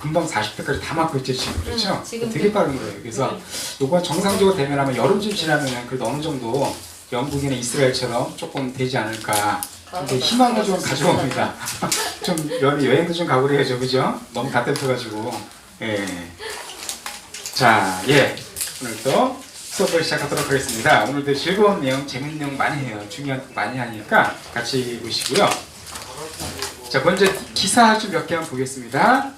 금방 40대까지 다 맞고 있죠 지금 그렇죠? 음, 지금 되게 빠른 거예요. 그래서 요거 정상적으로 되면 아마 여름쯤 지나면 그래도 어느 정도 영국이나 이스라엘처럼 조금 되지 않을까. 근데 희망을 좀 가져옵니다. 좀 여- 여행도 좀 가고 그래야죠, 그죠? 너무 답답해가지고. 예. 자, 예. 오늘 또 수업을 시작하도록 하겠습니다. 오늘도 즐거운 내용, 재밌는 내용 많이 해요. 중요한 거 많이 하니까 같이 보시고요. 자, 먼저 기사 좀 몇 개만 보겠습니다.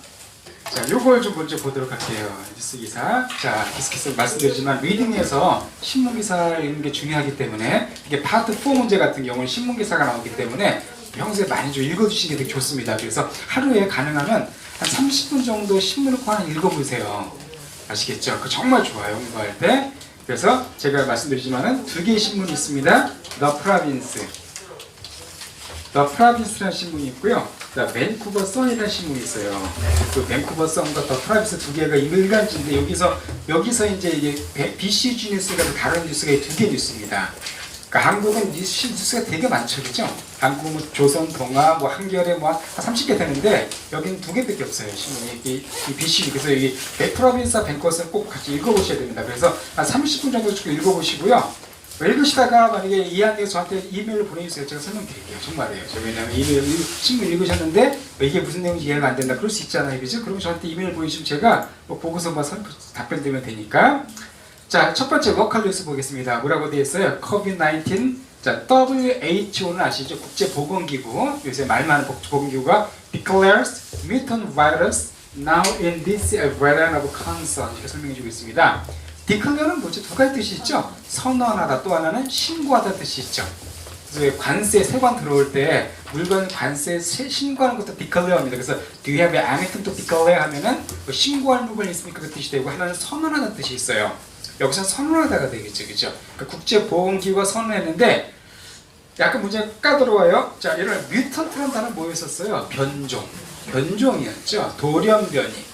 자, 요걸 좀 먼저 보도록 할게요. 뉴스 기사. 자, 계속해서 말씀드리지만 리딩에서 신문 기사 읽는 게 중요하기 때문에 이게 파트 4 문제 같은 경우는 신문 기사가 나오기 때문에 평소에 많이 좀 읽어주시는 게 되게 좋습니다. 그래서 하루에 가능하면 한 30분 정도 신문을 꼭 읽어보세요. 아시겠죠? 그 정말 좋아요. 공부할 때. 그래서 제가 말씀드리지만은 두 개의 신문이 있습니다. The Province. The Province라는 신문이 있고요. 자, 밴쿠버 선이라는 신문이 있어요. 그 밴쿠버 선과 더 프라이빗 두 개가 일간지인데 여기서 여기서 이제 이게 BCG 뉴스가 다른 뉴스가 이두개 뉴스입니다. 그러니까 한국은 뉴스, 뉴스가 되게 많죠, 그죠? 한국은 뭐 조선, 동아, 뭐 한겨레 뭐한 30개 되는데 여기는 두 개밖에 없어요, 신문이 이, 이 BCG. 그래서 여기 베프라빈스와 밴커스는 꼭 같이 읽어보셔야 됩니다. 그래서 한 30분 정도 쭉 읽어보시고요. 읽으시다가 만약에 돼서 저한테 이메일을 보내주세요. 제가 설명드릴게요. 정말이에요. 저 왜냐면 이메일 읽- 신문 읽으셨는데 이게 무슨 내용인지 이해가 안 된다. 그럴 수 있잖아요. 그죠? 그럼 저한테 이메일 보내주시면 제가 뭐 보고서 뭐 선- 답변 드리면 되니까. 자, 첫 번째 워컬 뉴스 보겠습니다. 뭐라고 되어 있어요? COVID-19. 자, WHO는 아시죠? 국제보건기구. 요새 말 많은 보건기구가 declares mutant virus now in this variant of concern. 이렇게 설명해 주고 있습니다. Declare는 뭐죠? 두 가지 뜻이 있죠. 선언하다 또 하나는 신고하다 뜻이 있죠. 그래서 관세 세관 들어올 때 물건 관세 세- 신고하는 것도 declare입니다. 그래서 do you have anything to declare 하면은 뭐 신고할 물건이 있습니까 그 뜻이 되고 하나는 선언하는 뜻이 있어요. 여기서 선언하다가 되겠죠, 그죠? 그러니까 국제보건기구가 선언했는데 약간 문제가 까다로워요. 자, 이런 뮤턴트라는 단어 뭐였었어요? 변종, 변종이었죠. 돌연변이.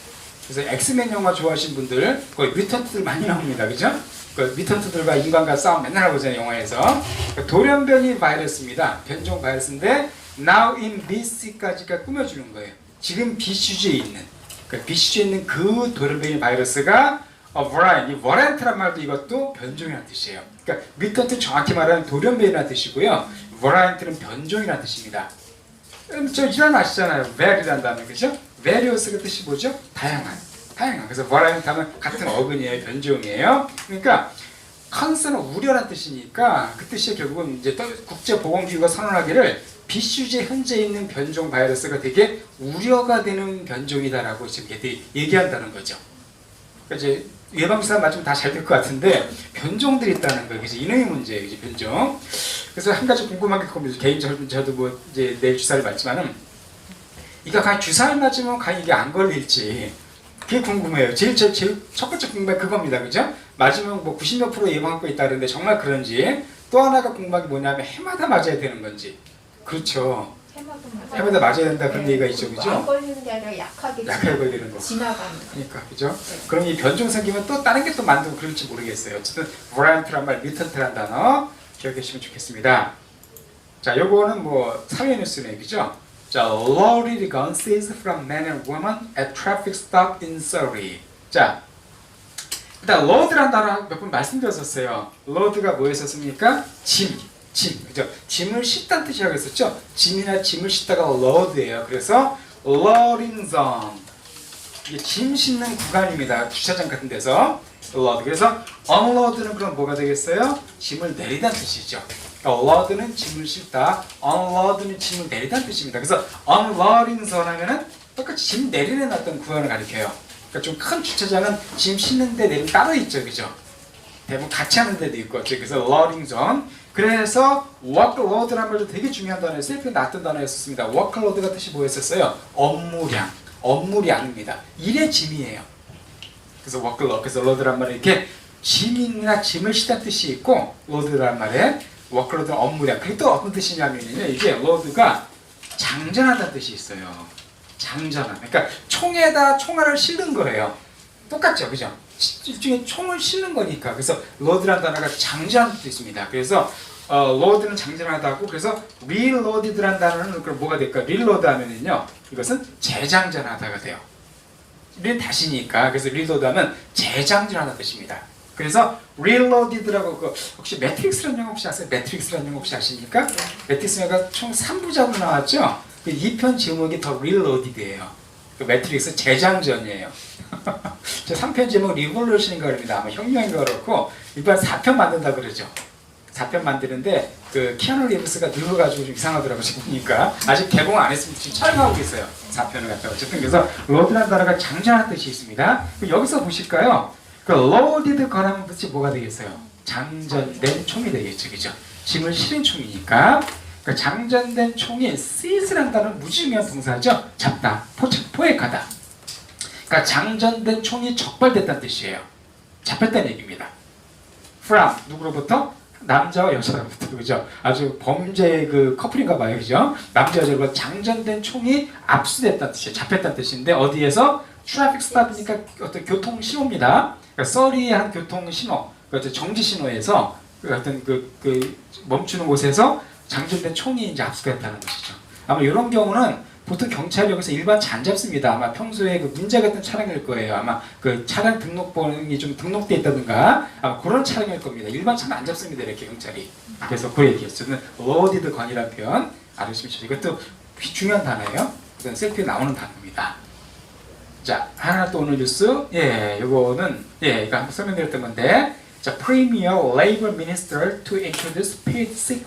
그래서 엑스맨 영화 좋아하시는 분들 거기 뮤턴트들 많이 나옵니다. 그죠? 그 뮤턴트들과 인간과 싸움 맨날 하고잖아요 영화에서 그러니까 돌연변이 바이러스입니다. 변종 바이러스인데 now in BC까지가 꾸며주는 거예요. 지금 BCG에 있는 그 BCG에 있는 그 돌연변이 바이러스가 어, variant, 이 variant란 말도 이것도 변종이라는 뜻이에요. 그러니까 뮤턴트 정확히 말하면 돌연변이라는 뜻이고요. variant는 변종이라는 뜻입니다. 음, 저 이란 아시잖아요. vari이라는 단어 그죠? Various가 뜻이 뭐죠? 다양한. 다양한. 그래서 variant 하면 같은 어근이에요. 변종이에요. 그러니까 컨스는 우려란 뜻이니까 그 뜻이 결국은 이제 또 국제보건기구가 선언하기를 비슈제 현재 있는 변종 바이러스가 되게 우려가 되는 변종이다라고 지금 얘기한다는 거죠. 그러니까 이제 예방주사 맞으면 다 잘 될 것 같은데 변종들이 있다는 거예요. 그래서 이놈의 문제예요. 이제 변종. 그래서 한 가지 궁금한 게 겁니다. 개인적으로 저도 뭐 이제 내일 주사를 맞지만은 이가 과연 주사를 맞으면 과연 이게 안 걸릴지 그게 궁금해요. 제일 제일, 제일 첫 번째 궁금한 게 그겁니다. 그죠? 맞으면 뭐 90몇 프로 예방하고 있다는데 정말 그런지 또 하나가 궁금한 게 뭐냐면 해마다 맞아야 되는 건지 그렇죠. 해마다 맞아야 된다 그런 얘기가 있죠. 안 그죠? 걸리는 게 아니라 약하게 약하게 걸리는 거. 지나가는 그러니까 그죠? 그럼 이 변종 생기면 또 다른 게 또 만들고 그럴지 모르겠어요. 어쨌든 variant란 말, 뮤턴트란 단어 기억해 주시면 좋겠습니다. 자, 요거는 뭐 사회 뉴스네, 그죠? 자, loaded guns seized from men and women at traffic stop in Surrey. 자, 일단 load란 단어 몇 번 말씀드렸었어요. load가 뭐였었습니까? 짐, 짐, 그죠? 짐을 싣다는 뜻이라고 했었죠? 짐이나 짐을 싣다가 load예요. 그래서 loading zone. 이게 짐 싣는 구간입니다. 주차장 같은 데서 load. 그래서 unload는 그럼 뭐가 되겠어요? 짐을 내리다는 뜻이죠. Load는 짐을 싣다, unload는 짐을 내리다는 뜻입니다. 그래서 unloading zone 하면은 똑같이 짐 내리는 어떤 구간을 가리켜요. 그러니까 좀 큰 주차장은 짐 싣는데 내림 따로 있죠, 그죠? 대부분 같이 하는 데도 있고, 그래서 loading zone. 그래서 workload라는 말도 되게 중요한 단어예요. 셀프에 나왔던 단어였었습니다. workload가 뜻이 뭐였었어요? 업무량, 업무량입니다. 일의 짐이에요. 그래서 workload, 그래서 load란 말에 이렇게 짐이나 짐을 싣다 뜻이 있고 load란 말에 workload는 업무량. 그게 또 어떤 뜻이냐면요, 이게 load가 장전하다는 뜻이 있어요. 장전함. 그러니까 총에다 총알을 실는 거예요. 똑같죠, 그죠? 시- 일종의 총을 실는 거니까. 그래서 load란 단어가 장전하는 뜻이 있습니다. 그래서 어, load는 장전하다고 그래서 reloaded란 단어는 그럼 뭐가 될까? reload 하면은요, 이것은 재장전하다가 돼요. 를 다시니까 그래서 reload하면 재장전하는 뜻입니다. 그래서 reloaded라고 그 혹시 매트릭스라는 영화 혹시 아세요? 매트릭스라는 영화 혹시 아십니까? 매트릭스 영화가 총 3부작으로 나왔죠. 그 2편 제목이 더 reloaded예요. 그 매트릭스 재장전이에요. 저 3편 제목 리볼루션인가 그럽니다. 아마 혁명인가 그렇고 이번 4편 만든다 그러죠. 4편 만드는데 그 키아누 리브스가 늙어가지고 좀 이상하더라고 지금 보니까 아직 개봉 안 했습니다. 지금 촬영하고 있어요. 4편을 갖다가 어쨌든 그래서 로드라는 단어가 장전하는 뜻이 있습니다. 여기서 보실까요? 그 loaded gun하면 뜻이 뭐가 되겠어요? 장전된 총이 되겠죠, 그죠? 짐을 실은 총이니까 그 장전된 총이 seiz라는 단어는 무지중한 동사죠. 잡다, 포착, 포획하다. 그러니까 장전된 총이 적발됐다는 뜻이에요. 잡혔다는 얘기입니다. from 누구로부터? 남자와 여자로부터 그죠? 아주 범죄 그 커플인가 봐요, 그죠? 남자 여자로 장전된 총이 압수됐다는 뜻이에요. 잡혔다는 뜻인데 어디에서? 트래픽 스탑이니까 어떤 교통 신호입니다. 그러니까 서리한 교통 신호, 그 어떤 정지 신호에서 그 어떤 그, 그 멈추는 곳에서 장전된 총이 이제 압수됐다는 것이죠. 아마 이런 경우는 보통 경찰이 여기서 일반 차안 잡습니다. 아마 평소에 그 문제 같은 차량일 거예요. 아마 그 차량 등록번호이 좀 등록돼 있다든가 아마 그런 차량일 겁니다. 일반 차는 안 잡습니다. 이렇게 경찰이. 그래서 그 얘기였어요. 저는 loaded gun이라는 표현 알으시면 좋죠. 이것도 중요한 단어예요. 셀프에 나오는 단어입니다. 자, 하나 또 오늘 뉴스. 예, 요거는 예, 이거 한번 설명드렸던 건데. 자, Premier Labor Minister to introduce paid sick.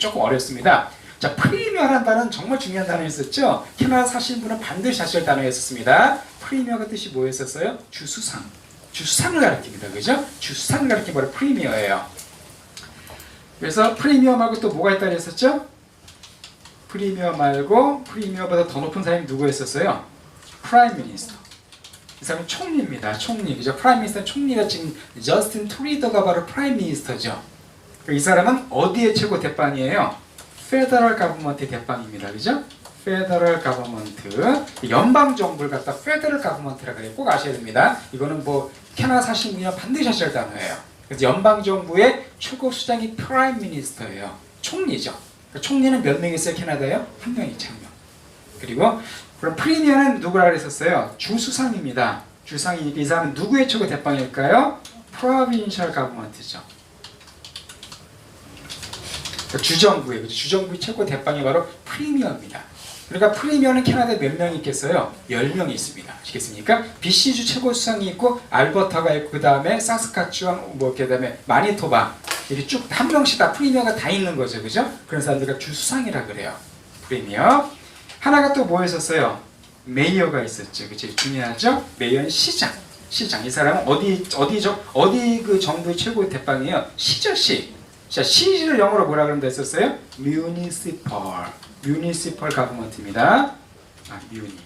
조금 어렵습니다. 자, 프리미어라는 단어는 정말 중요한 단어였었죠. 캐나다 사시는 분은 반드시 아실 단어였었습니다. 프리미어가 뜻이 뭐였었어요? 주수상. 주수상을 가리킵니다. 그죠? 주수상을 가리키는 바로 프리미어예요. 그래서 프리미어 말고 또 뭐가 있다 그랬었죠? 프리미어 말고 프리미어보다 더 높은 사람이 누구였었어요? 프라임 미니스터. 이 사람이 총리입니다. 총리. 그죠? 프라임 미니스터 총리가 지금 저스틴 트리더가 바로 프라임 미니스터죠. 이 사람은 어디의 최고 대빵이에요? 페더럴 가버먼트 대빵입니다. 그죠? 페더럴 가버먼트 연방 정부를 갖다 페더럴 가버먼트라고 해요. 꼭 아셔야 됩니다. 이거는 뭐 캐나다 사시는 분이면 반드시 할 단어예요. 그래서 연방 정부의 최고 수장이 프라임 미니스터예요. 총리죠. 그러니까 총리는 몇 명 있어요? 캐나다요? 한명 있죠. 한 명. 그리고 그럼 프리미어는 누구라 그랬었어요? 주수상입니다. 주상이 이 사람은 누구의 최고 대빵일까요? 프로빈셜 가버먼트죠. 그러니까 주정부의 그죠? 주정부의 최고 대빵이 바로 프리미어입니다. 그러니까 프리미어는 캐나다에 몇 명이 있겠어요? 10명이 있습니다. 아시겠습니까? BC주 최고 수상이 있고 알버타가 있고 그 다음에 사스카추안 뭐 그 다음에 마니토바 이렇게 쭉 한 명씩 다 프리미어가 다 있는 거죠. 그죠? 그런 사람들과 주수상이라 그래요. 프리미어. 하나가 또 뭐였었어요? 메이어가 있었죠. 그치? 중요하죠? 메이어는 시장. 시장. 이 사람은 어디, 어디죠? 어디 그 정부의 최고의 대빵이에요? 시저시. 자, 시를 영어로 뭐라 그런다 했었어요? municipal. municipal government입니다. 아, 뮤니.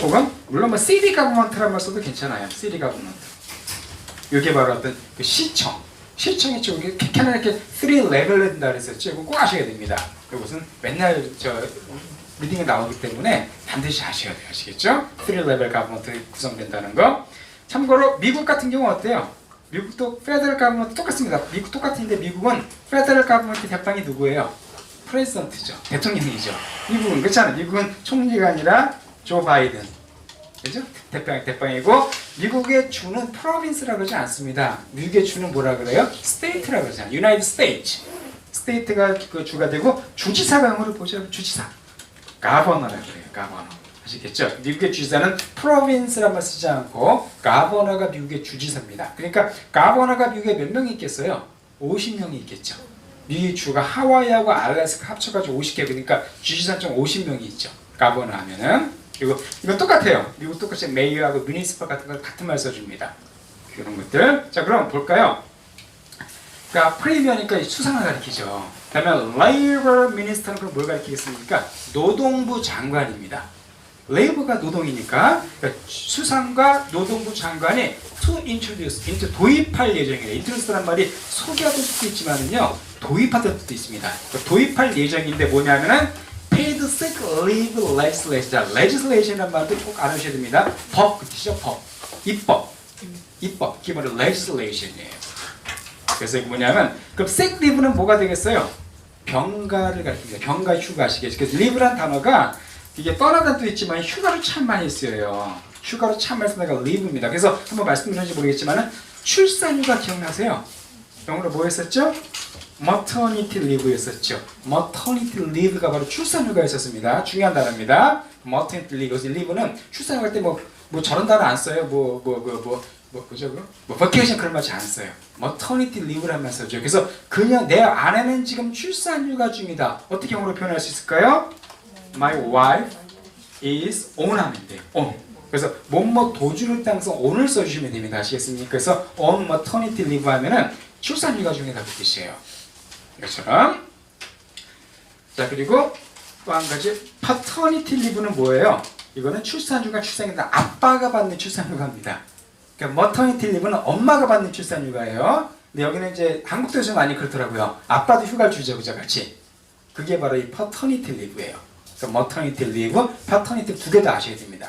혹은 물론 뭐 city government라는 말 써도 괜찮아요. city government. 이게 바로 어떤 그 시청. 시청이 좀 이렇게 캐나다 이렇게 3 레벨을 된다 그랬었죠. 이거 꼭 아셔야 됩니다. 이것은 맨날 저 리딩에 나오기 때문에 반드시 아셔야 돼요. 아시겠죠? 3 레벨 가버먼트 구성된다는 거. 참고로 미국 같은 경우 어때요? 미국도 페더럴 가버먼트 똑같습니다. 미국 똑같은데 미국은 페더럴 가버먼트 대빵이 누구예요? 프레지던트죠. 대통령이죠. 미국은 그렇잖아요. 미국은 총리가 아니라 조 바이든. 그죠? 대빵 대빵이고 미국의 주는 프로빈스라고 그러지 않습니다. 미국의 주는 뭐라 그래요? 스테이트라고 그러잖아요. 유나이티드 스테이트. 스테이트가 그 주가 되고 주지사가 영어로 보시면 주지사. 가버너라고 그래요. 가버너. 아시겠죠? 미국의 주지사는 프로빈스란 말 쓰지 않고 가버너가 미국의 주지사입니다. 그러니까 가버너가 미국에 몇 명이 있겠어요? 50명이 있겠죠. 미국 주가 하와이하고 알래스카 합쳐가지고 50개 그러니까 주지사는 좀 50명이 있죠. 가버너 하면은 그리고 이건 똑같아요. 미국 똑같이 메이어하고 미니스퍼 같은 거 같은 말 써줍니다. 그런 것들. 자 그럼 볼까요? 그러니까 프리미어니까 수상을 가리키죠. 그다음에 레이버 미니스터는 그럼 뭘 가리키겠습니까? 노동부 장관입니다. 레이버가 노동이니까 그러니까 수상과 노동부 장관이 to introduce, into 도입할 예정이에요. introduce란 말이 소개하다 수도 있지만은요 도입하다 뜻도 있습니다. 그러니까 도입할 예정인데 뭐냐면은 paid sick leave legislation. 자, legislation이라는 말도 꼭 알아주셔야 됩니다. 법, 그 뜻이죠, 법. 입법. 입법. 기본으로 legislation이에요. 그래서 이게 뭐냐면, 그럼 sick leave는 뭐가 되겠어요? 병가를 가리킵니다. 병가 휴가 아시겠죠? 그래서 leave란 단어가 이게 떠나다는 뜻 있지만 휴가를 참 많이 쓰여요. 휴가로 참 많이 쓰는 게 live입니다. 그래서 한번 말씀드렸는지 모르겠지만은 출산휴가 기억나세요? 영어로 뭐 했었죠? Maternity leave였었죠. maternity leave가 바로 출산 휴가였었습니다. 중요한 단어입니다. maternity leave. leave는 출산 휴가 때뭐 뭐 저런 단어 안 써요. 뭐 뭐 뭐 뭐뭐 뭐죠 그거? 뭐 vacation 그런 말 잘 안 써요. maternity leave라는 써죠. 그래서 그냥 내 아내는 지금 출산 휴가 중이다. 어떻게 영어로 표현할 수 있을까요? My wife is on 하면 돼요. on. 그래서 뭐뭐 도주를 따라서 on을 써주시면 됩니다. 아시겠습니까? 그래서 on maternity leave 하면은 출산휴가 중이다 그 뜻이에요. 이것처럼. 자 그리고 또 한 가지 paternity leave는 뭐예요? 이거는 출산휴가 출산휴가 아빠가 받는 출산휴가입니다. 그러니까 maternity leave는 엄마가 받는 출산휴가예요. 근데 여기는 이제 한국도 좀 많이 그렇더라고요. 아빠도 휴가를 주죠, 그죠, 같이. 그게 바로 이 paternity leave예요. 그래서 maternity leave, paternity 두개 다 아셔야 됩니다.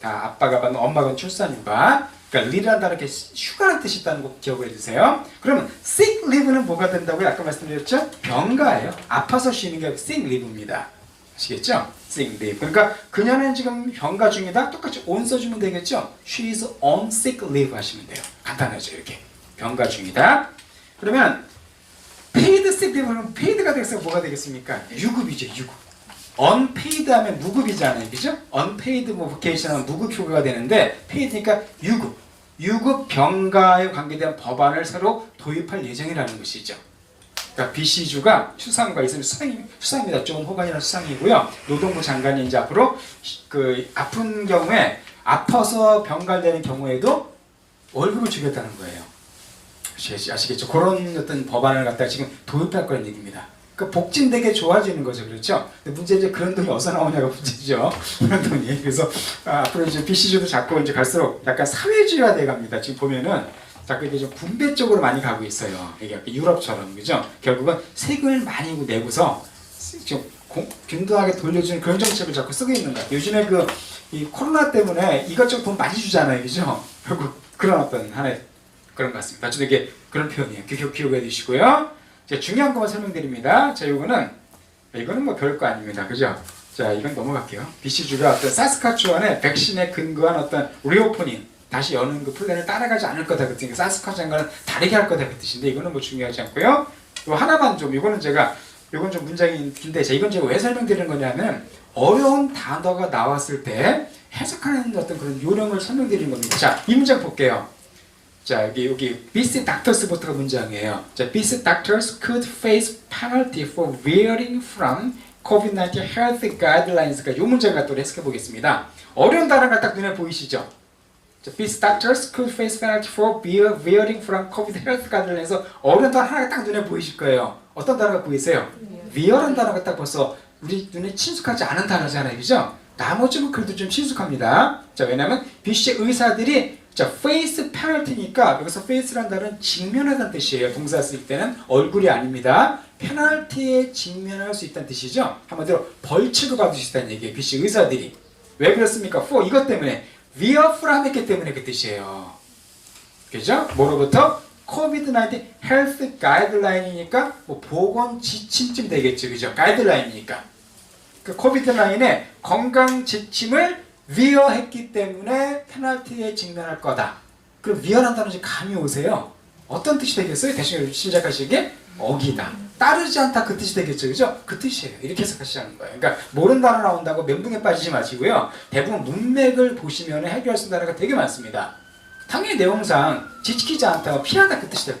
다 아빠가 받는 엄마가 출산휴가. 그러니까 leave라는 단어 이렇게 휴가라는 뜻이 있다는 거 기억해 주세요. 그러면 sick leave는 뭐가 된다고요? 아까 말씀드렸죠? 병가예요. 아파서 쉬는 게 sick leave입니다. 아시겠죠? sick leave. 그러니까 그녀는 지금 병가 중이다. 똑같이 on 써주면 되겠죠? She is on sick leave 하시면 돼요. 간단하죠, 이렇게. 병가 중이다. 그러면 paid sick leave는 paid가 되겠어요. 뭐가 되겠습니까? 유급이죠, 유급. Unpaid 하면 무급이잖아요. 그죠? unpaid 뭐 vacation 하면 무급 휴가가 되는데 paid니까 유급. 유급 병가에 관계된 법안을 새로 도입할 예정이라는 것이죠. 그러니까 BC주가 수상과 있으면 수상, 수상입니다. 존 호간이라는 수상이고요. 노동부 장관이 이제 앞으로 그 아픈 경우에 아파서 병가되는 경우에도 월급을 주겠다는 거예요. 아시겠죠? 그런 어떤 법안을 갖다 지금 도입할 거라는 얘기입니다. 그 복진 되게 좋아지는 거죠, 그렇죠? 문제 이제 그런 돈이 어디서 나오냐가 문제죠. 그런 돈이. 그래서 아, 앞으로 이제 BC주도 자꾸 이제 갈수록 약간 사회주의화 돼 갑니다. 지금 보면은 자꾸 이게 좀 분배 쪽으로 많이 가고 있어요. 이게 유럽처럼 그죠? 결국은 세금을 많이 내고서 좀 공- 균등하게 돌려주는 그런 정책을 자꾸 쓰고 있는 거예요. 요즘에 그 이 코로나 때문에 이것저것 돈 많이 주잖아요, 그죠? 결국 그런 어떤 하나의 그런 것 같습니다. 이게 그런 표현이에요. 기억 기억해 주시고요. 자, 중요한 것만 설명드립니다. 자, 이거는 이거는 뭐 별거 아닙니다. 그죠? 자, 이건 넘어갈게요. BC주가 어떤 사스카추안의 백신에 근거한 어떤 리오프닝 다시 여는 그 플랜을 따라가지 않을 거다 그 뜻이니까 사스카추안과는 다르게 할 거다 그 뜻인데 이거는 뭐 중요하지 않고요. 요 하나만 좀 이거는 제가 이건 좀 문장이 긴데 자, 이건 제가 왜 설명드리는 거냐면 어려운 단어가 나왔을 때 해석하는 어떤 그런 요령을 설명드리는 겁니다. 자, 이 문장 볼게요. 자 여기 여기 BC doctors부터가 문장이에요. 자 BC doctors could face penalty for veering from COVID-19 health guidelines가 이 문장을 갖다 해석해 보겠습니다. 어려운 단어가 딱 눈에 보이시죠? 자, BC doctors could face penalty for veering from COVID health guidelines에서 어려운 단어 하나가 딱 눈에 보이실 거예요. 어떤 단어가 보이세요? veer한 단어가 딱 벌써 우리 눈에 친숙하지 않은 단어잖아요, 그죠? 나머지는 그래도 좀 친숙합니다. 자, 왜냐면 BC 의사들이 자, face penalty니까 여기서 face라는 단어는 직면하다는 뜻이에요. 동사 쓸 때는 얼굴이 아닙니다. 페널티에 직면할 수 있다는 뜻이죠. 한마디로 벌칙을 받을 수 있다는 얘기예요. BC 의사들이. 왜 그렇습니까? for 이것 때문에 veer from 했기 때문에 그 뜻이에요. 그죠? 뭐로부터? COVID-19 헬스 가이드라인이니까 뭐 보건 지침쯤 되겠죠. 그죠? 가이드라인이니까. 그 코비드-19의 건강 지침을 위어했기 때문에 페널티에 직면할 거다. 그럼 위어란다는 지 감이 오세요. 어떤 뜻이 되겠어요? 대신 시작하시기에 어기다. 따르지 않다 그 뜻이 되겠죠. 그죠? 그 뜻이에요. 이렇게 해석하시라는 거예요. 그러니까 단어 나온다고 멘붕에 빠지지 마시고요. 대부분 문맥을 보시면 해결할 수 있는 단어가 되게 많습니다. 당연히 내용상 지키지 않다, 피하다 그 뜻이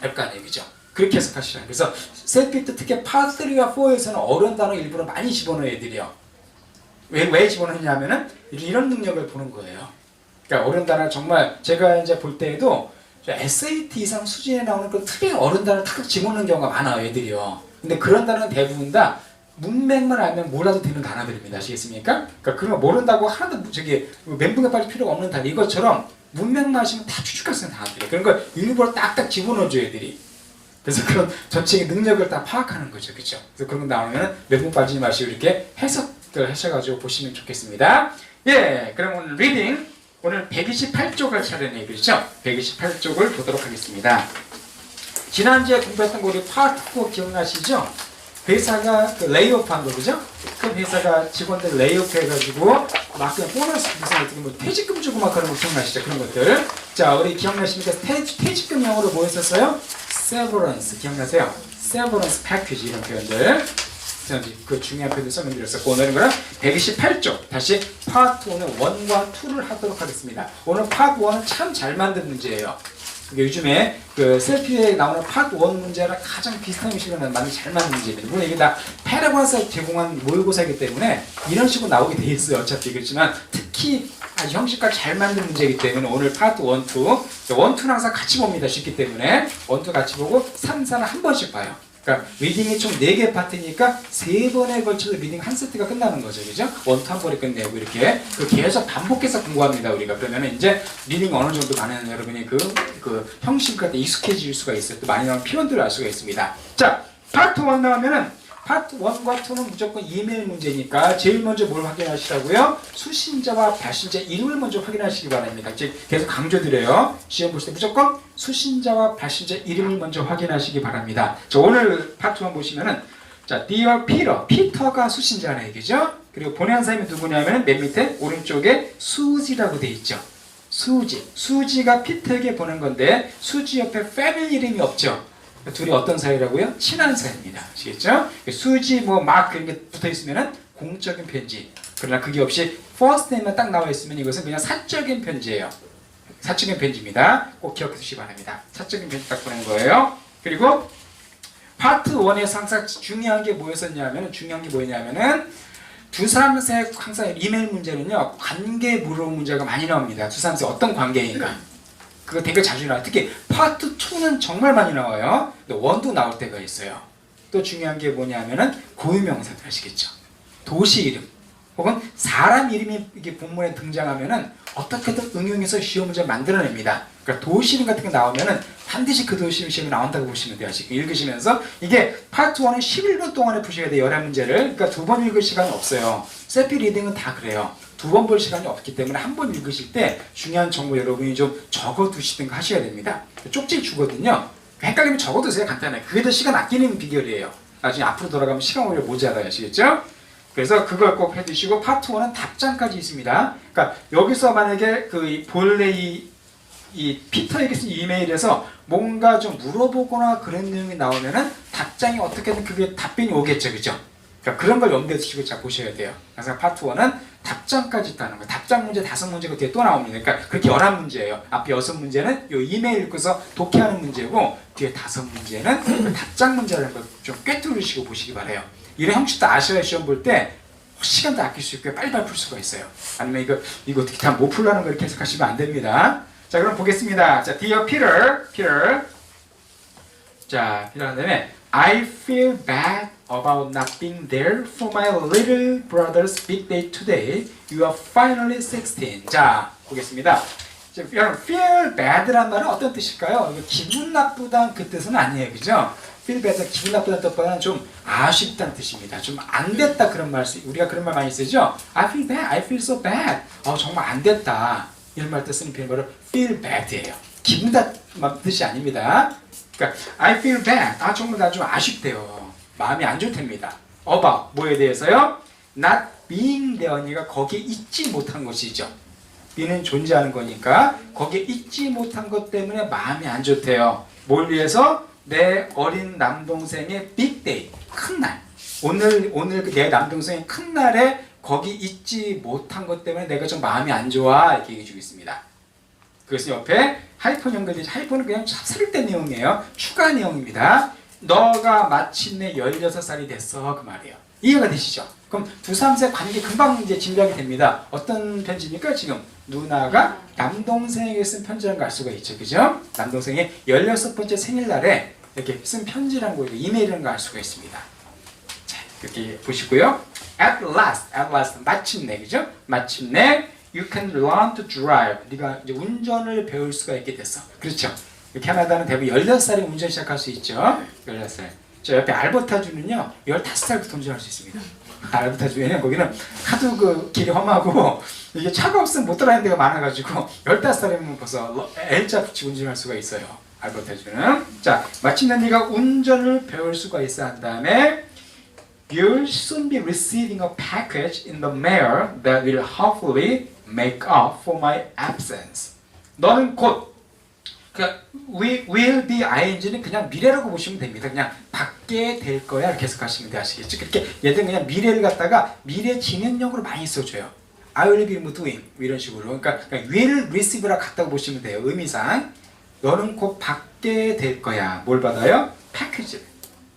될거 아니에요. 그죠? 그렇게 해석하시라. 그래서 셀피트 특히 파트 3와 4에서는 어려운 단어 일부러 많이 집어넣어야 애들이요. 왜, 왜 집어넣느냐면은 이런 능력을 보는 거예요. 그러니까 어려운 단어 정말 제가 이제 볼 때에도 저 SAT 이상 수준에 나오는 그 특히 어려운 단어를 탁 집어넣는 경우가 많아요, 애들이요. 근데 그런 단어는 대부분 다 문맥만 알면 몰라도 되는 단어들입니다. 아시겠습니까? 그러니까 그런 거 모른다고 하나도 저기 멘붕에 빠질 필요가 없는 단어 이것처럼 문맥만 하시면 다 추측할 수 있는 단어들이에요. 그런 걸 일부러 딱딱 집어넣어줘요, 애들이. 그래서 그런 전체의 능력을 다 파악하는 거죠, 그렇죠? 그래서 그런 거 나오면 멘붕 빠지지 마시고 이렇게 해석 을 하셔가지고 보시면 좋겠습니다. 예, 그럼 오늘 리딩 오늘 128쪽을 차례네요, 그렇죠? 128쪽을 보도록 하겠습니다. 지난주에 공부했던 거 우리 파트 4 기억나시죠? 회사가 그 레이오프한 거 그죠? 큰 회사가 직원들 레이오프 해가지고 막 그냥 보너스 무슨 어떻게 뭐 퇴직금 주고 막 그런 거 기억나시죠? 그런 것들. 자 우리 기억나십니까? 퇴, 퇴직금 영어로 뭐 했었어요? severance 기억나세요? severance package 이런 표현들. 자, 그 중요한 표현을 설명드렸었고 오늘은 그럼 128쪽 다시 파트 1의 1과 2를 하도록 하겠습니다. 오늘 파트 1은 참 잘 만든 문제예요. 그게 요즘에 그 셀피에 나오는 파트 1 문제랑 가장 비슷한 식으로 많이 잘 맞는 문제입니다. 물론 이게 다 패러그라서 제공한 모의고사이기 때문에 이런 식으로 나오게 돼 있어요. 어차피 그렇지만 특히 아주 형식과 잘 만든 문제이기 때문에 오늘 파트 1, 2 1, 2는 항상 같이 봅니다. 쉽기 때문에 1, 2 같이 보고 3, 4는 한 번씩 봐요. 그러니까 리딩이 총 4개 파트니까 3번에 걸쳐서 리딩 한 세트가 끝나는 거죠. 그죠? 원투 한 번에 끝내고 이렇게 그 계속 반복해서 공부합니다. 우리가 그러면 이제 리딩 어느 정도 많은 여러분이 그, 그 형식과 익숙해질 수가 있어요. 또 많이 나오는 표현들을 알 수가 있습니다. 자, 파트 1 나오면은 파트 1과 2는 무조건 이메일 문제니까 제일 먼저 뭘 확인하시라고요? 수신자와 발신자 이름을 먼저 확인하시기 바랍니다. 즉 계속 강조드려요. 시험 볼때 무조건 수신자와 발신자 이름을 먼저 확인하시기 바랍니다. 자, 오늘 파트 1 보시면은 자, Dear Peter, 피터가 수신자라는 얘기죠. 그리고 보내는 사람이 누구냐면 맨 밑에 오른쪽에 수지라고 돼 있죠. 수지, 수지가 피터에게 보낸 건데 수지 옆에 패밀리 이름이 없죠. 둘이 어떤 사이라고요? 친한 사이입니다. 아시겠죠? 수지 뭐막 그런 게 붙어 있으면은 공적인 편지. 그러나 그게 없이 first name만 딱 나와 있으면 이것은 그냥 사적인 편지예요. 사적인 편지입니다. 꼭 기억해 주시기 바랍니다. 사적인 편지 딱 보낸 거예요. 그리고 파트 1에서 항상 중요한 게 뭐였었냐면 중요한 게 뭐였냐면은 두 사람 사이 항상 이메일 문제는요 관계 물어본 문제가 많이 나옵니다. 두 사람 사이 어떤 관계인가 그거 되게 자주 나와요. 특히 파트 2는 정말 많이 나와요. 근데 원도 나올 때가 있어요. 또 중요한 게 뭐냐면은 고유명사들 아시겠죠? 도시 이름 혹은 사람 이름이 이게 본문에 등장하면은 어떻게든 응용해서 시험 문제 만들어냅니다. 그러니까 도시 이름 같은 게 나오면은 반드시 그 도시 이름 시험이 나온다고 보시면 돼요. 지금 읽으시면서 이게 파트 1은 11분 동안에 푸셔야 돼요. 11문제를. 그러니까 두 번 읽을 시간이 없어요. 세피 리딩은 다 그래요. 두 번 볼 시간이 없기 때문에 한 번 읽으실 때 중요한 정보 여러분이 좀 적어두시든가 하셔야 됩니다. 쪽지 주거든요. 헷갈리면 적어두세요. 간단하게. 그게 더 시간 아끼는 비결이에요. 나중에 앞으로 돌아가면 시간 오히려 모자라요. 아시겠죠? 그래서 그걸 꼭 해두시고 파트 1은 답장까지 있습니다. 그러니까 여기서 만약에 그 본래 이, 이 피터에게 쓴 이메일에서 뭔가 좀 물어보거나 그런 내용이 나오면은 답장이 어떻게든 그게 답변이 오겠죠. 그죠? 그러니까 그런 걸 염두에 두시고 잘 보셔야 돼요. 그래서 파트 1은 답장까지 있다는 거예요. 답장 문제 다섯 문제가 뒤에 또 나옵니다. 그러니까 그렇게 열한 문제예요. 앞에 여섯 문제는 요 이메일 읽고서 독해하는 문제고 뒤에 다섯 문제는 그 답장 문제라는 걸 좀 꿰뚫으시고 보시기 바래요. 이런 형식도 아셔야 시험 볼 때 시간도 아낄 수 있고 빨리빨리 풀 수가 있어요. 아니면 이거 이거 어떻게 다 못 풀라는 걸 이렇게 해석하시면 안 됩니다. 자 그럼 보겠습니다. 자 Dear Peter, Peter. 자한 다음에 I feel bad about not being there for my little brother's big day today. You are finally 16. 자 보겠습니다. 자, 여러분 feel bad란 말은 어떤 뜻일까요? 기분 나쁘다는 그 뜻은 아니에요, 그죠? feel bad 기분 나쁘다는 뜻보다는 좀 아쉽다는 뜻입니다. 좀 안 됐다 그런 말 쓰. 우리가 그런 말 많이 쓰죠. I feel bad, I feel so bad. 어 정말 안 됐다. 이런 말 때 쓰는 표현 바로 feel bad예요. 기분 나쁜 뜻이 아닙니다. 그러니까 I feel bad. 아 정말 나 좀 아쉽대요. 마음이 안 좋답니다. about 뭐에 대해서요? not being there니까 거기에 있지 못한 것이죠. be는 존재하는 거니까 거기에 있지 못한 것 때문에 마음이 안 좋대요. 뭘 위해서? 내 어린 남동생의 day 큰 날. 오늘 오늘 그내 남동생의 큰 날에 거기 있지 못한 것 때문에 내가 좀 마음이 안 좋아 이렇게 얘기해 주고 있습니다. 그래서 옆에 하이폰 연결되지 하이폰은 그냥 삽살때 내용이에요. 추가 내용입니다. 너가 마침내 16살이 됐어 그 말이에요. 이해가 되시죠? 그럼 두 사람의 관계 금방 이제 짐작이 됩니다. 어떤 편지입니까 지금? 누나가 남동생에게 쓴 편지라는 걸 알 수가 있죠. 그죠? 남동생의 16번째 생일날에 이렇게 쓴 편지라는 거, 이메일이라는 걸 알 수가 있습니다. 자, 이렇게 보시고요. At last, at last, 마침내, 그죠? 마침내 you can learn to drive. 네가 이제 운전을 배울 수가 있게 됐어. 그렇죠? 캐나다는 대부분 16살에 운전 시작할 수 있죠. 16살. 저 옆에 알버타주는요, 15살부터 운전할 수 있습니다. 알버타주, 왜냐면 거기는 하도 그 길이 험하고, 이게 차가 없으면 못 들어가는 데가 많아가지고, 15살이면 벌써 L자 붙이고 운전할 수가 있어요. 알버타주는. 자, 마침내 네가 운전을 배울 수가 있어 한 다음에, You'll soon be receiving a package in the mail that will hopefully make up for my absence. 너는 곧 그러니까 will, be ing는 그냥 미래라고 보시면 됩니다. 그냥 받게 될 거야 이렇게 해석하시면 돼 아시겠죠? 그렇게 얘들 그냥 미래를 갖다가 미래 진행형으로 많이 써줘요. I will be doing 이런 식으로 그러니까, 그러니까 will receive랑 같다고 보시면 돼요. 의미상 너는 곧 받게 될 거야. 뭘 받아요? 패키지.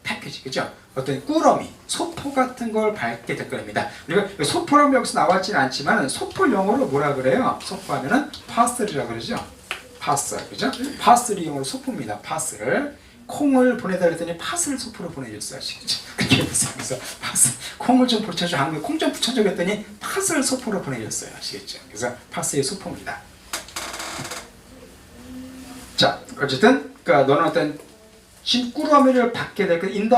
패키지 그죠? 어떤 꾸러미, 소포 같은 걸 받게 될 겁니다. 우리가 소포라고 여기서 나왔지는 않지만 소포 영어로 뭐라 그래요? 소포 하면은 파슬이라고 그러죠. 파스, 그죠? 파스를 영어로 소포입니다. 파스를 콩을 보내달랬더니 파스를 소포로 보내줬어요. 아시겠죠? 그렇게. 그래서 파스, 콩을 좀 붙여줘. 한국에 콩 좀 붙여줘 그랬더니 파스를 소포로 보내줬어요. 아시겠죠? 그래서 파스의 소포입니다. 자, 어쨌든, 그러니까 너는 어떤 진 꾸러미를 받게 될그 인더